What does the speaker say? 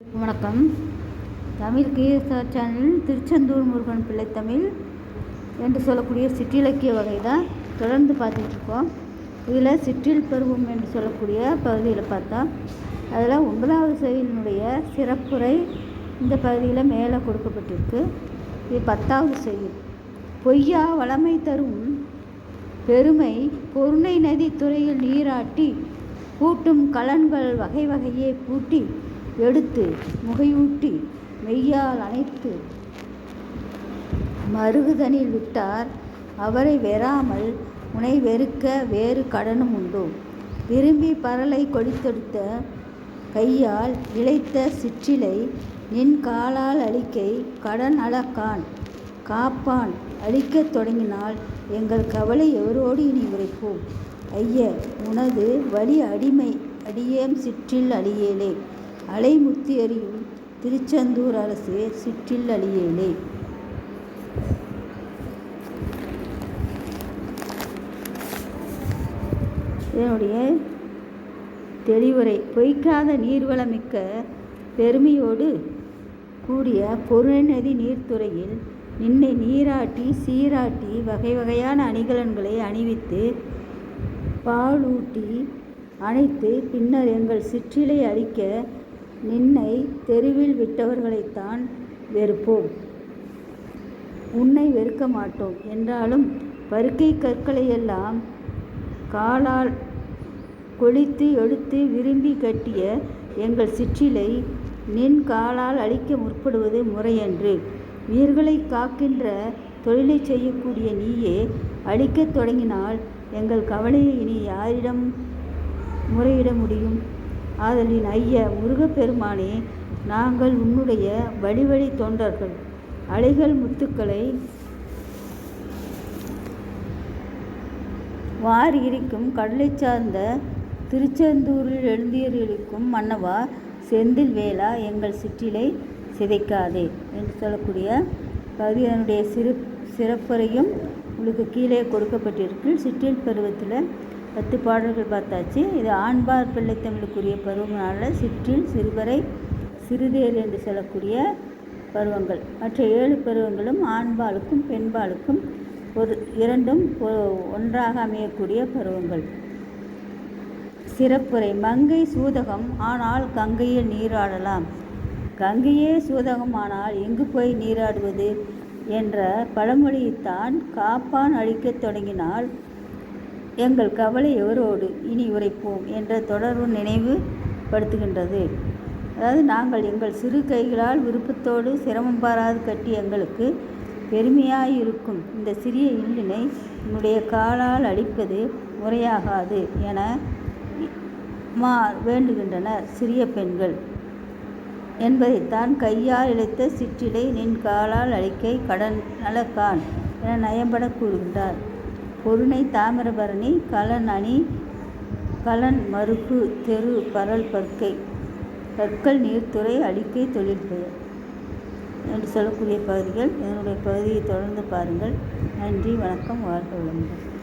வணக்கம். தமிழ் கேஎஸ்ஆர் சேனலில் திருச்செந்தூர் முருகன் பிள்ளை தமிழ் என்று சொல்லக்கூடிய சிற்றிலக்கிய வகை தான் தொடர்ந்து பார்த்துட்ருக்கோம். இதில் சிற்றில் பருவம் என்று சொல்லக்கூடிய பகுதியில் பார்த்தா அதில் ஒன்பதாவது செய்தியினுடைய சிறப்புரை இந்த பகுதியில் மேலே கொடுக்கப்பட்டிருக்கு. இது பத்தாவது செயல். பொய்யா வளமை தரும் பெருமை பொருணை நதி துறையில் நீராட்டி கூட்டும் கலன்கள் வகை வகையே பூட்டி எடுத்து முகையூட்டி மெய்யால் அணைத்து மருகுதனில் விட்டார். அவரை வெறாமல் உனை வெறுக்க வேறு கடனும் உண்டோ? விரும்பி பரலை கொடித்தெடுத்த கையால் இழைத்த சிற்றிலை நின் காலால் அழிக்கை கடன் அளக்கான். காப்பான் அழிக்கத் தொடங்கினால் எங்கள் கவலை எவரோடு இனி உரைப்போம்? ஐய உனது வழி அடிமை அடியேம் சிற்றில் அழியேலே. அலைமுத்தி எறியும் திருச்செந்தூர் அரசே சிற்றில் அழியேலே இதனுடைய தெளிவுரை பொய்க்காத நீர்வளமிக்க பெருமையோடு கூடிய பொருநதி நீர்த்துறையில் நின்னை நீராட்டி சீராட்டி வகை வகையான அணிகலன்களை அணிவித்து பாலூட்டி அணைத்து பின்னர் எங்கள் சிற்றிலை அழிக்க நின்னை தெருவில் விட்டவர்களைத்தான் வெறுப்போம். உன்னை வெறுக்க மாட்டோம் என்றாலும் பருக்கை கற்களையெல்லாம் காலால் கொளித்து எடுத்து விரும்பி கட்டிய எங்கள் சிற்றிலை நின் காலால் அழிக்க முற்படுவது முறையன்று. உயிர்களை காக்கின்ற தொழிலை செய்யக்கூடிய நீயே அழிக்கத் தொடங்கினால் எங்கள் கவலையை இனி யாரிடம் முறையிட முடியும்? ஆதலின் ஐயா முருகப்பெருமானே நாங்கள் உன்னுடைய வழிவழி தொண்டர்கள். அலைகள் முத்துக்களை வாரி இருக்கும் கடலை சார்ந்த திருச்செந்தூரில் எழுந்தியர்களுக்கும் மன்னவா செந்தில் வேளா எங்கள் சிற்றிலை சிதைக்காதே என்று சொல்லக்கூடிய பகுதியினுடைய சிறு சிறப்புரையும் உங்களுக்கு கீழே கொடுக்கப்பட்டிருக்கு. சிற்றில் பருவத்தில் பத்து பாடல்கள் பார்த்தாச்சு. இது ஆண்பார் பிள்ளைத்தமிழுக்குரிய பருவங்களால் சிற்றில் சிறுவரை சிறுதேர் என்று சொல்லக்கூடிய பருவங்கள். மற்ற ஏழு பருவங்களும் ஆண்பாலுக்கும் பெண்பாலுக்கும் ஒரு இரண்டும் ஒன்றாக அமையக்கூடிய பருவங்கள். சிறப்புரை. மங்கை சூதகம் ஆனால் கங்கையில் நீராடலாம். கங்கையே சூதகம் ஆனால் எங்கு போய் நீராடுவது? என்ற பழமொழியைத்தான் காப்பான் அழிக்கத் தொடங்கினால் எங்கள் கவலை எவரோடு இனி உரைப்போம் என்ற தொடர்பு நினைவு படுத்துகின்றது அதாவது நாங்கள் எங்கள் சிறு கைகளால் விருப்பத்தோடு சிரமம் பாராது கட்டி எங்களுக்கு பெருமையாயிருக்கும். இந்த சிறிய இல்லினை உன்னுடைய காலால் அழிப்பது முறையாகாது என மா வேண்டுகின்றனர் சிறிய பெண்கள். என்பதைத்தான் கையால் இழைத்த சிற்றிலை நின் காலால் அழிக்கை கடன் நலக்கான் என நயம்பட கூறுகின்றார். பொருணை தாமிரபரணி கலன் அணி கலன் மறுப்பு தெரு பரல் பற்கை கற்கள் நீர்த்துறை அழிக்கை தொழில் பெயர் என்று சொல்லக்கூடிய பகுதிகள். என்னுடைய பகுதியை தொடர்ந்து பாருங்கள். நன்றி வணக்கம் வாழ்க வளமுடன்.